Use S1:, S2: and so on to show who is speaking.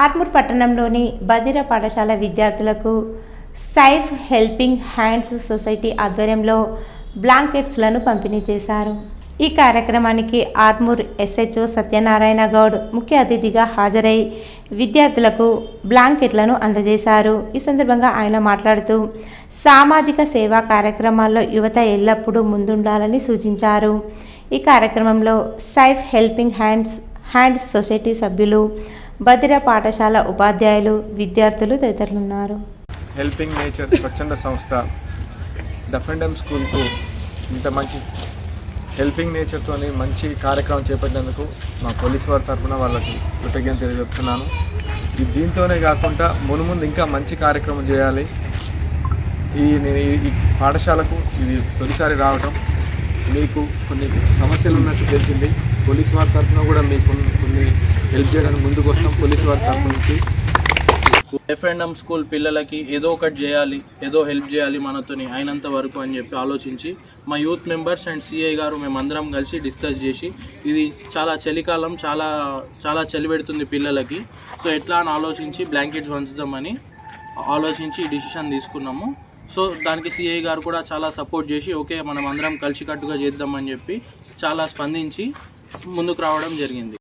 S1: ఆర్మూర్ పట్టణంలోని బదిర పాఠశాల విద్యార్థులకు సైఫ్ హెల్పింగ్ హ్యాండ్స్ సొసైటీ ఆధ్వర్యంలో బ్లాంకెట్స్లను పంపిణీ చేశారు. ఈ కార్యక్రమానికి ఆర్మూర్ ఎస్హెచ్ఓ సత్యనారాయణ గౌడ్ ముఖ్య అతిథిగా హాజరై విద్యార్థులకు బ్లాంకెట్లను అందజేశారు. ఈ సందర్భంగా ఆయన మాట్లాడుతూ సామాజిక సేవా కార్యక్రమాల్లో యువత ఎల్లప్పుడూ ముందుండాలని సూచించారు. ఈ కార్యక్రమంలో Saif helping hands hand society సభ్యులు బదిర పాఠశాల ఉపాధ్యాయులు విద్యార్థులు తదితరులున్నారు.
S2: హెల్పింగ్ నేచర్ స్వచ్ఛంద సంస్థ డఫెండమ్ స్కూల్కు ఇంత మంచి హెల్పింగ్ నేచర్తో మంచి కార్యక్రమం చేపట్టినందుకు మా పోలీస్ వారి తరఫున వాళ్ళకి కృతజ్ఞత తెలియజెప్తున్నాను దీంతోనే కాకుండా మునుముందు ఇంకా మంచి కార్యక్రమం చేయాలి. ఈ నేను ఈ- పాఠశాలకు ఇది తొలిసారి రావటం మీకు కొన్ని సమస్యలు ఉన్నట్టు తెలిసింది. పోలీస్ వారి తరఫున కూడా మీకు కొన్ని హెల్ప్ చేయడానికి ముందుకు వస్తాం పోలీస్ వారి తరఫు నుంచి.
S3: ఎఫ్ఎండ్ఎం స్కూల్ పిల్లలకి ఏదో ఒకటి చేయాలి ఏదో హెల్ప్ చేయాలి మనతోని అయినంత వరకు అని చెప్పి ఆలోచించి మా యూత్ మెంబర్స్ అండ్ సిఐ గారు మేమందరం కలిసి డిస్కస్ చేసి ఇది చాలా చలికాలం చాలా చాలా చలి పెడుతుంది పిల్లలకి. సో ఎట్లా అని ఆలోచించి బ్లాంకెట్స్ వంచుదామని ఆలోచించి డిసిషన్ తీసుకున్నాము. సో దానికి సిఐ గారు కూడా చాలా సపోర్ట్ చేసి ఓకే మనం అందరం కలిసికట్టుగా చేద్దామని చెప్పి చాలా స్పందించి ముందుకు రావడం జరిగింది.